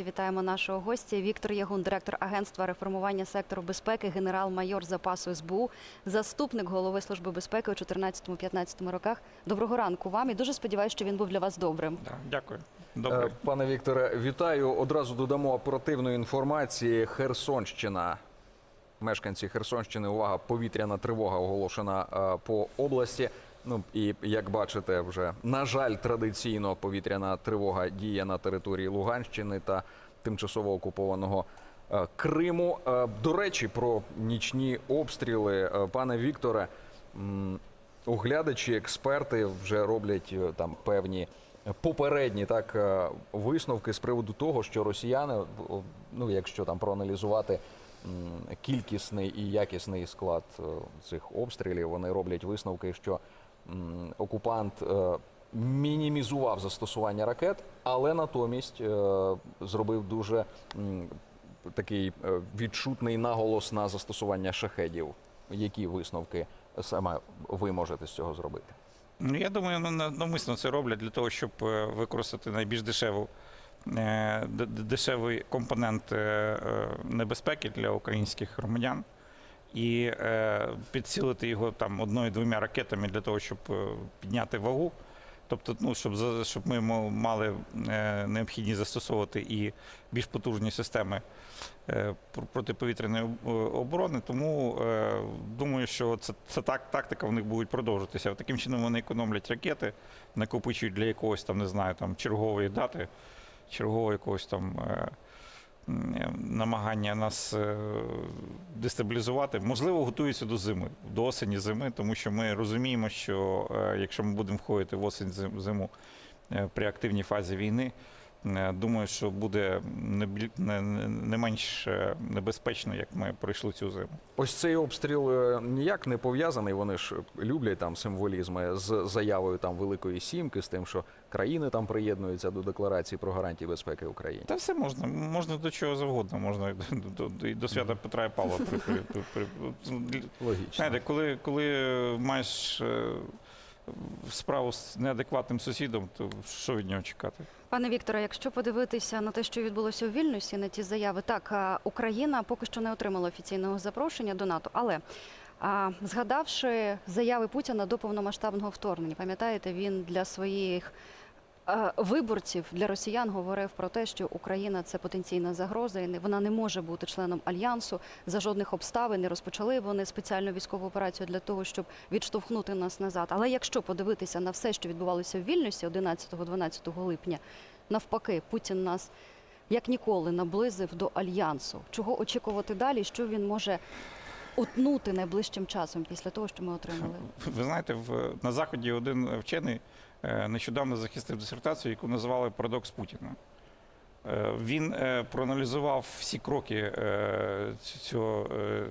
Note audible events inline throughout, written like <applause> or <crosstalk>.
Вітаємо нашого гостя. Віктор Ягун, директор агентства реформування сектору безпеки, генерал-майор запасу СБУ, заступник голови служби безпеки у 14-15 роках. Доброго ранку вам і дуже сподіваюся, що він був для вас добрим. Дякую. Добре. Пане Вікторе, вітаю. Одразу додамо оперативної інформації. Херсонщина. Мешканці Херсонщини, увага, повітряна тривога оголошена е, по області. Ну і як бачите, вже на жаль, традиційно повітряна тривога діє на території Луганщини та тимчасово окупованого е, Криму. Е, До речі, про нічні обстріли, Е, пане Вікторе. Оглядачі, експерти вже роблять там певні попередні так висновки з приводу того, що росіяни, ну якщо там проаналізувати кількісний і якісний склад цих обстрілів, вони роблять висновки, що окупант е, мінімізував застосування ракет, але натомість е, зробив дуже такий е, відчутний наголос на застосування шахедів. Які висновки саме ви можете з цього зробити? Ну, я думаю, ну, навмисно це роблять для того, щоб використати найбільш дешеву, дешевий компонент небезпеки для українських громадян і е, підсилити його там одною-двома ракетами для того, щоб е, підняти вагу. Тобто, ну, щоб, щоб ми мали е, необхідність застосовувати і більш потужні системи е, протиповітряної оборони. Тому е, думаю, що це, це так, тактика в них буде продовжуватися. Таким чином вони економлять ракети, накопичують для якогось там, не знаю, там чергової дати, чергового якогось там. е, е, Намагання нас е, дестабілізувати, можливо, готуються до зими, до осені зими, тому що ми розуміємо, що е, якщо ми будемо входити в осінь зим- зиму е, при активній фазі війни, думаю, що буде не, не, не- менш е, небезпечно, як ми пройшли цю зиму. Ось цей обстріл е, ніяк не пов'язаний. Вони ж люблять там символізми з заявою там Великої Сімки, з тим, що країни там приєднуються до декларації про гарантії безпеки України. Та все можна, можна до чого завгодно, можна і до, до, і до свята Петра і Павла Логічно. Знаєте, коли, коли маєш е, справу з неадекватним сусідом, то що від нього чекати? Пане Вікторе, якщо подивитися на те, що відбулося у Вільнюсі, на ті заяви, так Україна поки що не отримала офіційного запрошення до НАТО, але а, згадавши заяви Путіна до повномасштабного вторгнення, пам'ятаєте, він для своїх виборців для росіян говорив про те, що Україна це потенційна загроза, і вона не може бути членом альянсу за жодних обставин. Не розпочали вони спеціальну військову операцію для того, щоб відштовхнути нас назад. Але якщо подивитися на все, що відбувалося в Вільнюсі 11-12 липня, навпаки, Путін нас як ніколи наблизив до альянсу. Чого очікувати далі? Що він може утнути найближчим часом після того, що ми отримали? Ви знаєте, в, на Заході один вчений е, нещодавно захистив дисертацію, яку називали Парадокс Путіна. Е, Він е, проаналізував всі кроки е, цього, е,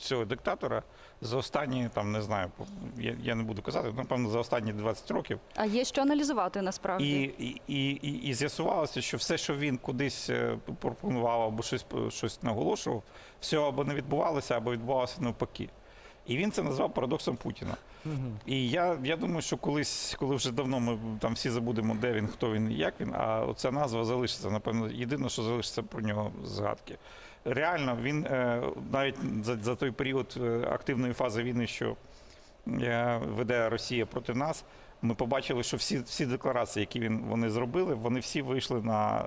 цього диктатора за останні, там не знаю, я, я не буду казати, напевно, за останні 20 років. А є що аналізувати насправді. І, і, і, і, і з'ясувалося, що все, що він кудись е, пропонував або щось, щось наголошував, все або не відбувалося, або відбувалося навпаки. І він це назвав парадоксом Путіна. І я, я думаю, що колись, коли вже давно ми там всі забудемо, де він, хто він і як він, а оця назва залишиться. Напевно, єдине, що залишиться про нього згадки. Реально, він е, навіть за, за той період е, активної фази війни, що е, веде Росія проти нас, ми побачили, що всі, всі декларації, які він, вони зробили, вони всі вийшли на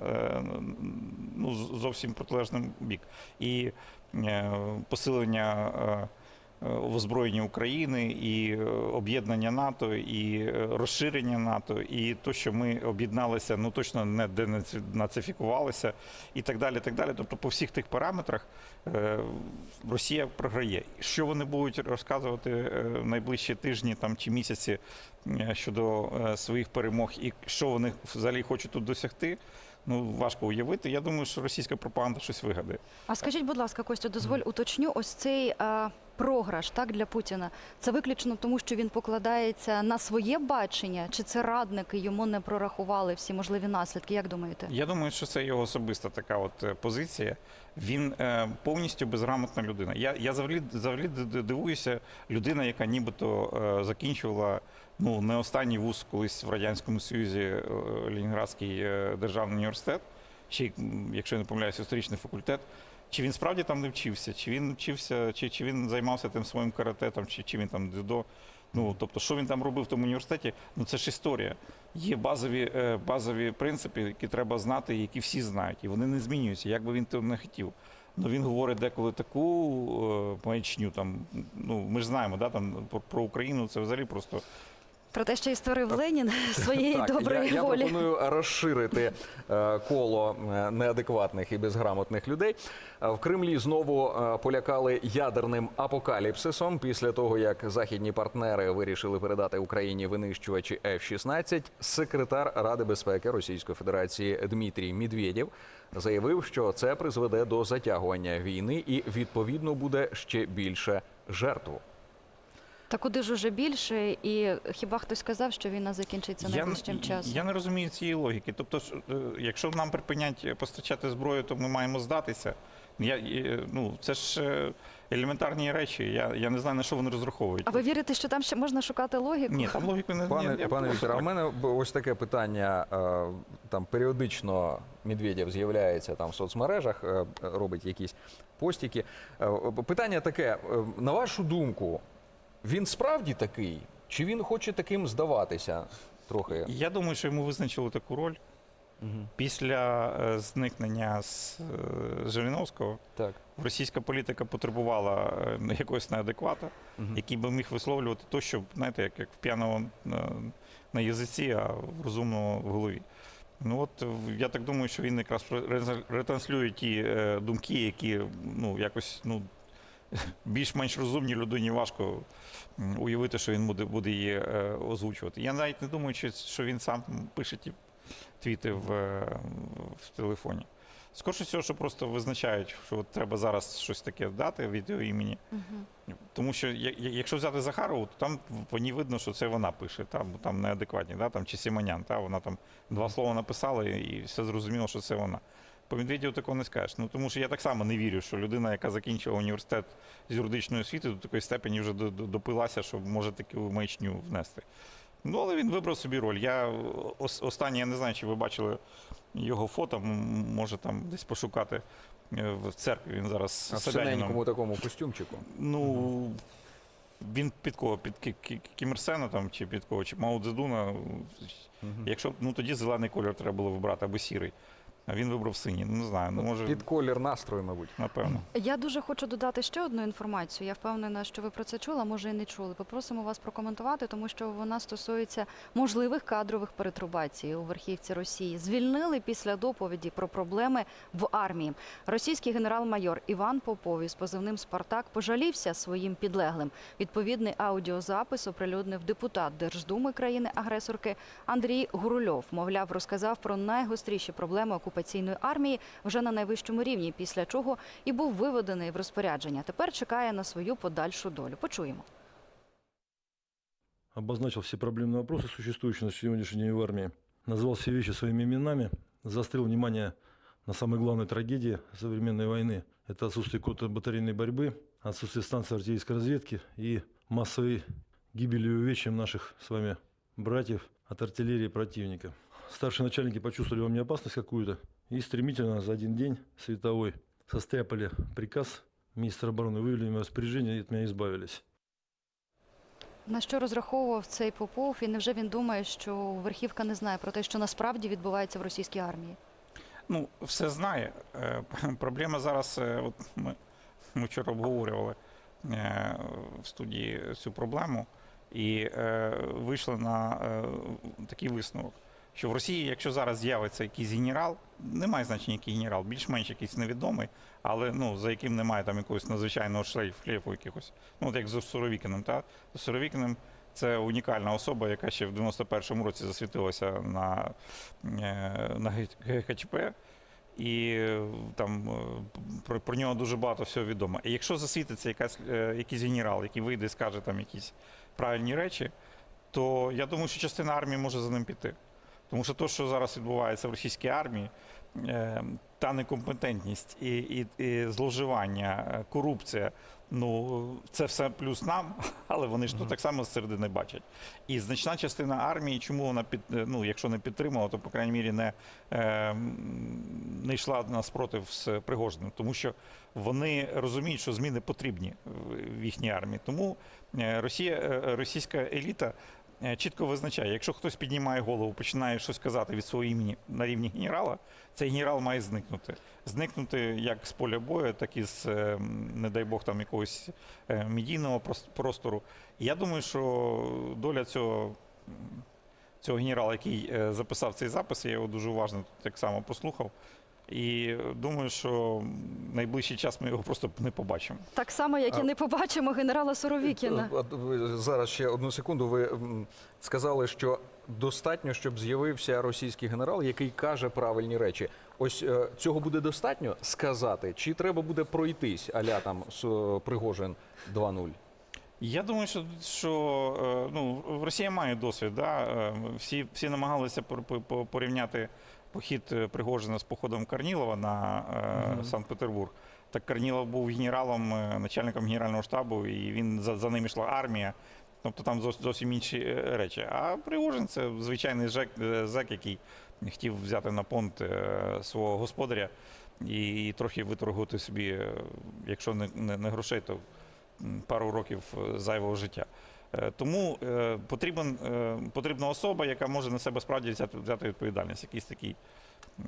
ну, зовсім протилежний бік. І посилення. Е, е, озброєння України, і е, об'єднання НАТО, і е, розширення НАТО, і то, що ми об'єдналися, ну точно не денацифікувалися, і так далі. так далі. Тобто, по всіх тих параметрах Росія програє. Що вони будуть розказувати найближчі тижні там чи місяці щодо своїх перемог, і що вони взагалі хочуть тут досягти? Ну важко уявити. Я думаю, що російська пропаганда щось вигадає. А скажіть, будь ласка, Костю, дозволь уточню, ось цей е, програш так для Путіна. Це виключно тому, що він покладається на своє бачення, чи це радники йому не прорахували всі можливі наслідки? Як думаєте? Я думаю, що це його особиста така от е, позиція. Він е, повністю безграмотна людина. Я, я д- д- дивуюся, людина, яка нібито е, закінчувала ну, не останній вуз колись в Радянському Союзі, е, Ленінградський е, державний університет. чи якщо я не помиляюся, історичний факультет. Чи він справді там не вчився, чи він вчився, чи, чи він займався тим своїм карате, там, чи, чи він там дзюдо. Ну, тобто, що він там робив в тому університеті, ну це ж історія. Є базові, е, базові принципи, які треба знати, які всі знають, і вони не змінюються, як би він того не хотів. Ну він говорить деколи таку маячню. Там, ну, ми ж знаємо, да, там, про, про Україну це взагалі просто Про те, що і створив Ленін <laughs> <laughs> своєї Так, доброї я, я пропоную розширити е, коло е, неадекватних і безграмотних людей. Е, В Кремлі знову е, полякали ядерним апокаліпсисом після того, як західні партнери вирішили передати Україні винищувачі F-16. Секретар Ради безпеки Російської Федерації Дмитрій Медведєв заявив, що це призведе до затягування війни і відповідно буде ще більше жертв. Та куди ж уже більше? І хіба хтось сказав, що війна закінчиться найближчим часом? я не розумію цієї логіки. Тобто, е, якщо нам припинять постачати зброю, то ми маємо здатися. Я, е, ну, це ж е, елементарні речі. Я, я не знаю, на що вони розраховують. А ви вірите, що там ще можна шукати логіку? Ні, там логіки не Пане, ні, пане Вікторе, а в мене ось таке питання. Там періодично Медведєв з'являється там в соцмережах, робить якісь постіки. Питання таке: на вашу думку, він справді такий? Чи він хоче таким здаватися трохи? Я думаю, що йому визначили таку роль після е, зникнення з е, Жириновського. Так. Російська політика потребувала е, якогось неадеквата, Мгм. який би міг висловлювати то, що, знаєте, як, як в п'яного на, на язиці, а в розумного в голові. Ну от е, я так думаю, що він якраз ре- ретранслює ті е, думки, які ну якось ну більш-менш розумні людині важко уявити, що він буде, буде її е, озвучувати. Я навіть не думаю, що, він сам пише ті твіти в, е, в телефоні. Скорше всього, що просто визначають, що от треба зараз щось таке дати від його імені. Мгм. Тому що якщо взяти Захарову, то там по ній видно, що це вона пише, та, бо там неадекватні, да, там, чи Сімонян, та, вона там два слова написала і все зрозуміло, що це вона. По Медведєву такого не скажеш. Ну, тому що я так само не вірю, що людина, яка закінчила університет з юридичної освіти, до такої степені вже до- до- допилася, що може таку маячню внести. Ну, але він вибрав собі роль. Я останнє, я не знаю, чи ви бачили його фото, може там десь пошукати е, в церкві. Він зараз А в синенькому такому костюмчику. Ну, він під кого? Під Кі- Кі- Кім Ір Сена там, чи під кого? Чи Мао Цзедуна. Якщо ну тоді зелений кольор треба було вибрати або сірий. А він вибрав синій. Ну, не знаю, ну може, Під колір настрою, мабуть. напевно. Я дуже хочу додати ще одну інформацію. Я впевнена, що ви про це чули, а може і не чули. Попросимо вас прокоментувати, тому що вона стосується можливих кадрових перетрубацій у верхівці Росії. Звільнили після доповіді про проблеми в армії. Російський генерал-майор Іван Попов із позивним Спартак пожалівся своїм підлеглим. Відповідний аудіозапис оприлюднив депутат Держдуми країни-агресорки Андрій Гурульов. Мовляв, розказав про найгостріші проблеми окупаційної армії вже на найвищому рівні, після чого і був виведений в розпорядження. Тепер чекає на свою подальшу долю. Почуємо. обозначил все проблемные вопросы, существующие на сегодняшний день в армии, назвал все вещи своими именами, заострил внимание на самой главной трагедии современной войны. Это отсутствие контрбатарейной борьбы, отсутствие станции артиллерийской разведки и массовой гибели и увечьям наших с вами братьев от артиллерии противника. Старшие начальники почувствовали во мне опасность какую-то и стремительно за один день световой состряпали приказ министра обороны, вывели меня в распоряжение и от меня избавились. На що розраховував цей Попов? І невже він думає, що верхівка не знає про те, що насправді відбувається в російській армії? Ну, все знає. Е, Проблема зараз, е, от ми, ми вчора обговорювали е, в студії цю проблему і вийшли на такий висновок, що в Росії, якщо зараз з'явиться якийсь генерал, немає значення, який генерал, більш-менш якийсь невідомий, але ну, за яким немає там якогось надзвичайного шлейф, шлейфу якихось. Ну, от як з Суровікіним, та? З Суровікіним це унікальна особа, яка ще в 91-му році засвітилася на, е, на ГХЧП. І е, там е, про, про нього дуже багато всього відомо. І якщо засвітиться якась, якийсь генерал, який вийде і скаже там якісь правильні речі, то я думаю, що частина армії може за ним піти. Тому що те, що зараз відбувається в російській армії, е, та некомпетентність і, і, і зловживання, е, корупція. Ну, це все плюс нам, <laughs> але вони ж тут так само з середини бачать. І значна частина армії, чому вона під, е, ну, якщо не підтримала, то по крайній мірі не, не йшла на спротив з Пригожиним, тому що вони розуміють, що зміни потрібні в- їхній армії. Тому Росія, російська еліта чітко визначає, якщо хтось піднімає голову, починає щось казати від свого імені на рівні генерала, цей генерал має зникнути. Зникнути як з поля бою, так і з, е, не дай Бог, там якогось е, медійного простору. Я думаю, що доля цього. Цього генерала, який е, записав цей запис, я його дуже уважно так само послухав. І е, думаю, що найближчий час ми його просто не побачимо. Так само, як і не побачимо генерала Суровікіна. Ви Зараз ще одну секунду. Ви сказали, що достатньо, щоб з'явився російський генерал, який каже правильні речі. Ось е, цього буде достатньо сказати, чи треба буде пройтись аля там з е, Пригожин 2.0? Я думаю, що, що е, ну, Росія має досвід. Да? Е, Всі, всі намагалися пор- по- по- порівняти похід е, Пригожина з походом Карнілова на е, Мгм. Санкт-Петербург. Так Карнілов був генералом, е, начальником генерального штабу, і він за, за ним йшла армія. Тобто там зовсім, інші речі. А Пригожин це звичайний зек, е, зек, який хотів взяти на понт свого господаря і, трохи виторгувати собі, якщо не, не, не грошей, то пару років зайвого життя. Е, Тому е, потрібен, е, потрібна особа, яка може на себе справді взяти, взяти відповідальність. Якийсь такий,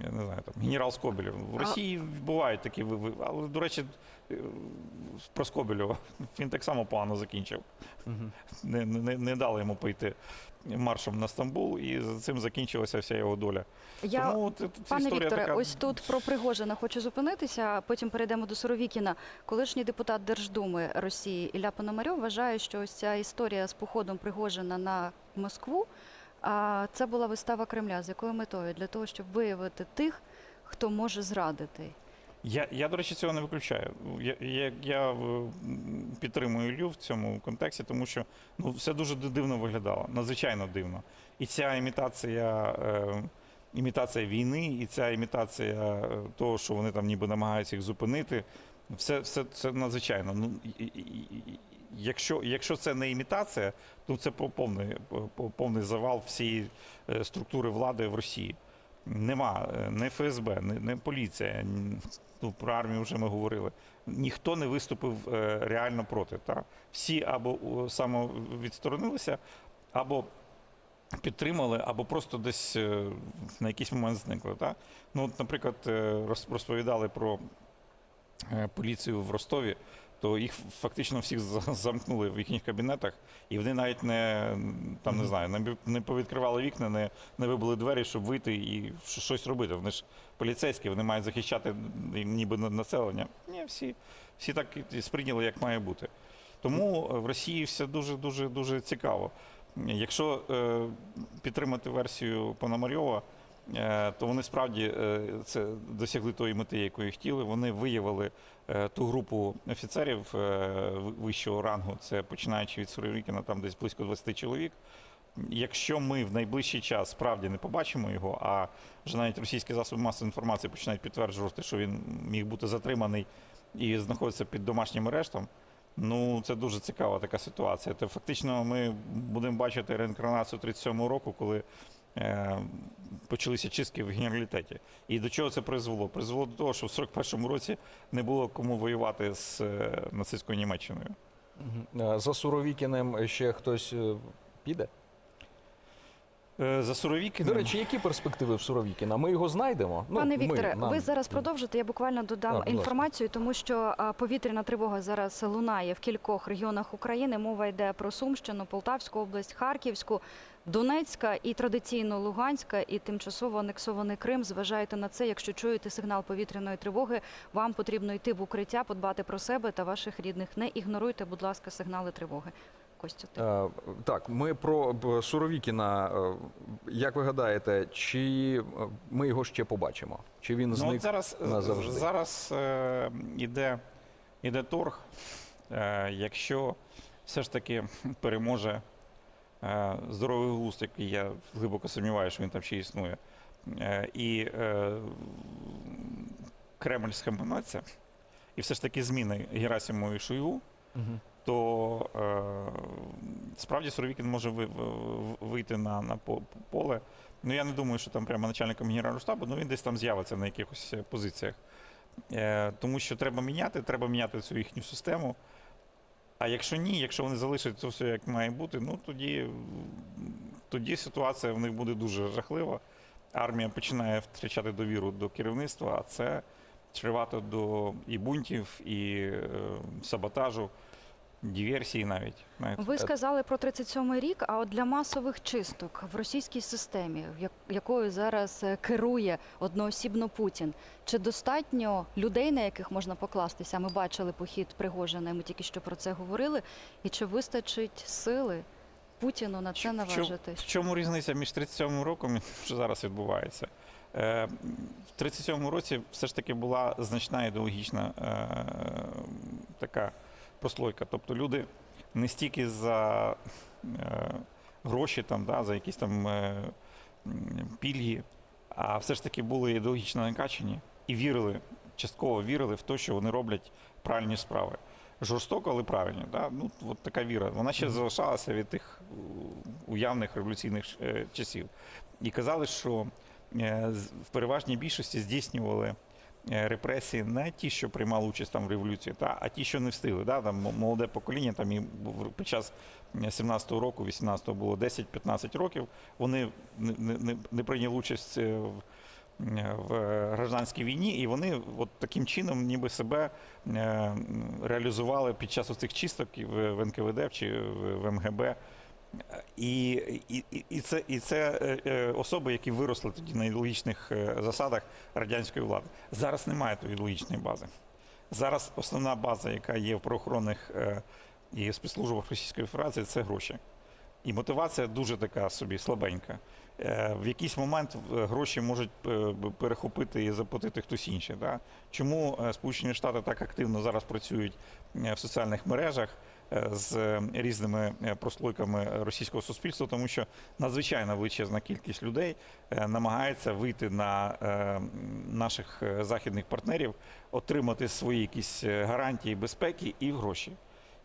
я не знаю, там, генерал Скобелєв. В А- Росії бувають такі ви- ви- але, до речі, е, про Скобельова <laughs> він так само погано закінчив. Не, не, не дали йому пойти маршем на Стамбул, і за цим закінчилася вся його доля. Я Тому от, Пане Вікторе, така... ось тут про Пригожина хочу зупинитися, а потім перейдемо до Суровікіна. Колишній депутат Держдуми Росії Ілля Пономарьов вважає, що ось ця історія з походом Пригожина на Москву а, це була вистава Кремля. З якою метою? Для того, щоб виявити тих, хто може зрадити. Я, я, до речі, цього не виключаю. Я, я, я е, підтримую Іллю в цьому контексті, тому що ну, все дуже дивно виглядало, надзвичайно дивно. І ця імітація, е, імітація війни, і ця імітація е, того, що вони там ніби намагаються їх зупинити, все, все це надзвичайно. Ну, і, і- якщо, якщо це не імітація, то це по- повний, повний завал всієї е, структури влади в Росії. Нема е, не ФСБ, не, не поліція. Ну, про армію вже ми говорили. Ніхто не виступив е, реально проти. Та? Всі або самовідсторонилися, або підтримали, або просто десь на якийсь момент зникли. Та? Ну, от, наприклад, розповідали про поліцію в Ростові, то їх фактично всіх <laughs> замкнули в їхніх кабінетах, і вони навіть не там не знаю, не не повідкривали вікна, не, не вибили двері, щоб вийти і щось робити. Вони ж поліцейські, вони мають захищати ніби населення. Ні, всі, всі так і сприйняли, як має бути. Тому е, в Росії все дуже дуже дуже цікаво. Якщо е, підтримати версію Пономарьова, е, то вони справді е, це досягли тої мети, якої хотіли. Вони виявили ту групу офіцерів е, вищого рангу, це починаючи від Суровікіна, там десь близько 20 чоловік. Якщо ми в найближчий час справді не побачимо його, а вже навіть російські засоби масової інформації починають підтверджувати, що він міг бути затриманий і знаходиться під домашнім арештом. Ну, це дуже цікава така ситуація. То фактично ми будемо бачити реінкарнацію 37-го року, коли е, почалися чистки в генералітеті. І до чого це призвело? Призвело до того, що в 41-му році не було кому воювати з е, нацистською Німеччиною. За Суровікіним ще хтось е, піде? Е, за Суровікіним... До речі, які перспективи в Суровікіна? Ми його знайдемо? Ну, Пане ми, Вікторе, нам. ви зараз продовжите. Я буквально додам ласка. інформацію, тому що повітряна тривога зараз лунає в кількох регіонах України. Мова йде про Сумщину, Полтавську область, Харківську, Донецька і традиційно Луганська і тимчасово анексований Крим. Зважайте на це. Якщо чуєте сигнал повітряної тривоги, вам потрібно йти в укриття, подбати про себе та ваших рідних. Не ігноруйте, будь ласка, сигнали тривоги. Костю, ти. Е, Так, ми про Суровікіна. е, Як ви гадаєте, чи е, ми його ще побачимо? Чи він Ну, зник? зараз, назавжди. зараз е, іде, іде торг. Е, якщо все ж таки переможе здоровий глузд, який я глибоко сумніваюся, що він там ще існує, е, і е, Кремль схаменеться, і все ж таки зміни Герасимова і Шойгу, то е, справді Суровікін може вийти на, на поле. Ну я не думаю, що там прямо начальником генерального штабу, ну він десь там з'явиться на якихось е, позиціях. Е, тому що треба міняти, треба міняти цю їхню систему. А якщо ні, якщо вони залишать це все як має бути, ну тоді, тоді ситуація в них буде дуже жахлива. Армія починає втрачати довіру до керівництва, а це чривато до і бунтів, і е, саботажу, диверсії навіть. Ви сказали про 37-й рік, а от для масових чисток в російській системі, якою зараз е, керує одноосібно Путін, чи достатньо людей, на яких можна покластися? Ми бачили похід Пригожина, і ми тільки що про це говорили. І чи вистачить сили Путіну на це наважитись? В чому різниця між 37 роком і що зараз відбувається? Е, В 37 році все ж таки була значна ідеологічна е, така прослойка. Тобто люди не стільки за е, гроші, там, да, за якісь там е, пільги, а все ж таки були ідеологічно накачані і вірили, частково вірили в те, що вони роблять правильні справи. Жорстоко, але правильні. Да? Ну, от така віра. Вона ще залишалася від тих уявних революційних е, часів. І казали, що е, в переважній більшості здійснювали репресії не ті, що приймали участь там в революції, та, а ті, що не встигли. Да? Там молоде покоління, там і під час 17-го року, 18-го було 10-15 років. Вони не, не, не- прийняли участь е, в, е, в гражданській війні, і вони от таким чином ніби себе е, реалізували під час оцих чисток в, НКВД чи в МГБ. І, і, і- це, і це е, е, особи, які виросли тоді на ідеологічних е, засадах радянської влади. Зараз немає тої ідеологічної бази. Зараз основна база, яка є в правоохоронних і спецслужбах Російської Федерації, це гроші. І мотивація дуже така собі слабенька. В якийсь момент гроші можуть перехопити і заплатити хтось інший. Да? Чому Сполучені Штати так активно зараз працюють в соціальних мережах з е, різними е, прослойками російського суспільства? Тому що надзвичайно величезна кількість людей е, намагається вийти на е, наших е, західних партнерів, отримати свої якісь е, гарантії безпеки і гроші.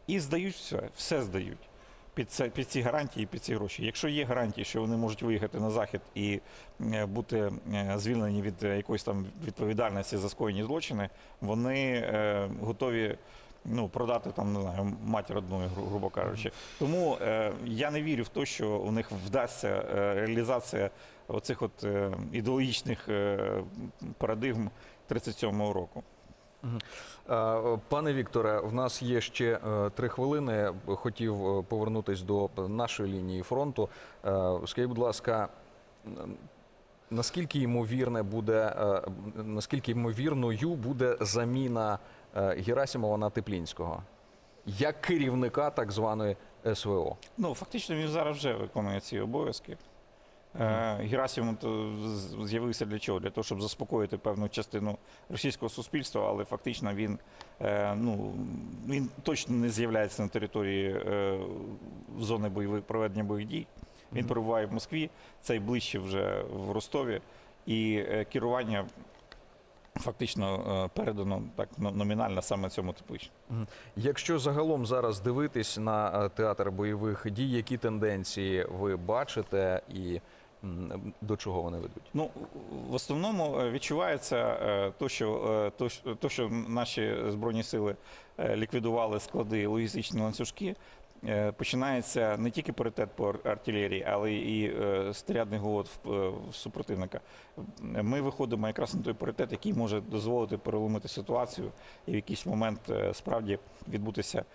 І здають все, здають під це під ці гарантії, під ці гроші. Якщо є гарантії, що вони можуть виїхати на захід і е, бути е, звільнені від е, якоїсь там відповідальності за скоєні злочини, вони е, готові. Ну, продати там, не знаю, матір одної, гру- грубо кажучи. Тому е, я не вірю в те, що у них вдасться е, реалізація оцих от е, ідеологічних е, парадигм 37-го року. Пане Вікторе, в нас є ще е, три хвилини. Хотів е, повернутись до нашої лінії фронту. Е, Скажіть, будь ласка, наскільки ймовірне буде, е, наскільки ймовірною буде заміна Герасимова на Теплінського як керівника так званої СВО? Ну, фактично, він зараз вже виконує ці обов'язки. Е, Герасимов з'явився для чого? Для того, щоб заспокоїти певну частину російського суспільства, але фактично він, е, ну, він точно не з'являється на території е, зони бойових проведення бойових дій. Він перебуває в Москві, цей ближче вже в Ростові, і е, керування фактично е, передано так но- номінально саме цьому тепличню. Якщо загалом зараз дивитись на е, театр бойових дій, які тенденції ви бачите і до чого вони ведуть? Ну, в основному е, відчувається то, що, то, що- наші збройні сили ліквідували склади логістичні ланцюжки. Е, Починається не тільки паритет по артилерії, але і е, снарядний голод в, е, супротивника. Ми виходимо якраз на той паритет, який може дозволити переломити ситуацію і в якийсь момент справді відбутися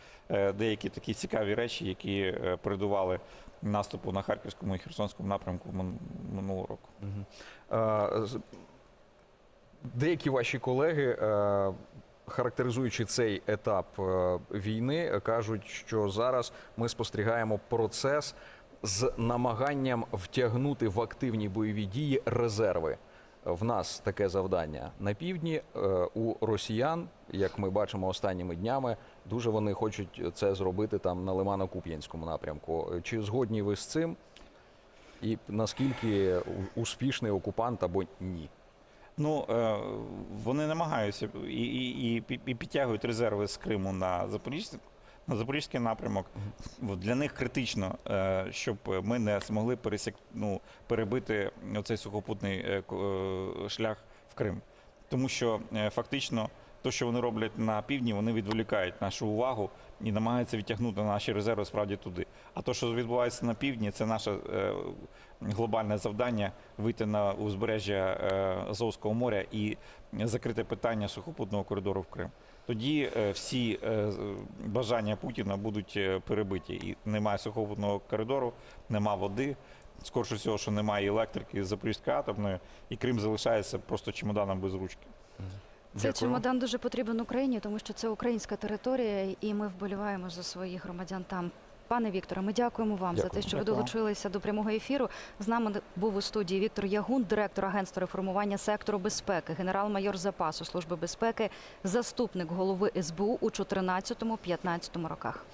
деякі такі цікаві речі, які передували наступу на Харківському і Херсонському напрямку минулого року. Деякі ваші колеги, характеризуючи цей етап е, війни, кажуть, що зараз ми спостерігаємо процес з намаганням втягнути в активні бойові дії резерви. В нас таке завдання на півдні. е, У росіян, як ми бачимо останніми днями, дуже вони хочуть це зробити там на Лимано-Куп'янському напрямку. Чи згодні ви з цим? І наскільки успішний окупант або ні? Ну е, вони намагаються і, і, і, і підтягують резерви з Криму на Запоріжжя. на Запорізький напрямок. Для них критично, е, щоб ми не змогли пересік, ну, перебити оцей сухопутний е, шлях в Крим. Тому що фактично те, що вони роблять на півдні, вони відволікають нашу увагу і намагаються відтягнути наші резерви справді туди. А те, що відбувається на півдні, це наше е, глобальне завдання вийти на узбережжя е, Азовського моря і закрити питання сухопутного коридору в Крим. Тоді е, всі бажання Путіна будуть перебиті. І немає сухопутного коридору, нема води. Скорше всього, що немає електрики з Запорізької атомної, і Крим залишається просто чемоданом без ручки. Цей чемодан дуже потрібен Україні, тому що це українська територія, і ми вболіваємо за своїх громадян там. Пане Вікторе, ми дякуємо вам за те, що ви долучилися до прямого ефіру. З нами був у студії Віктор Ягун, директор агентства реформування сектору безпеки, генерал-майор запасу служби безпеки, заступник голови СБУ у 2014-2015 роках.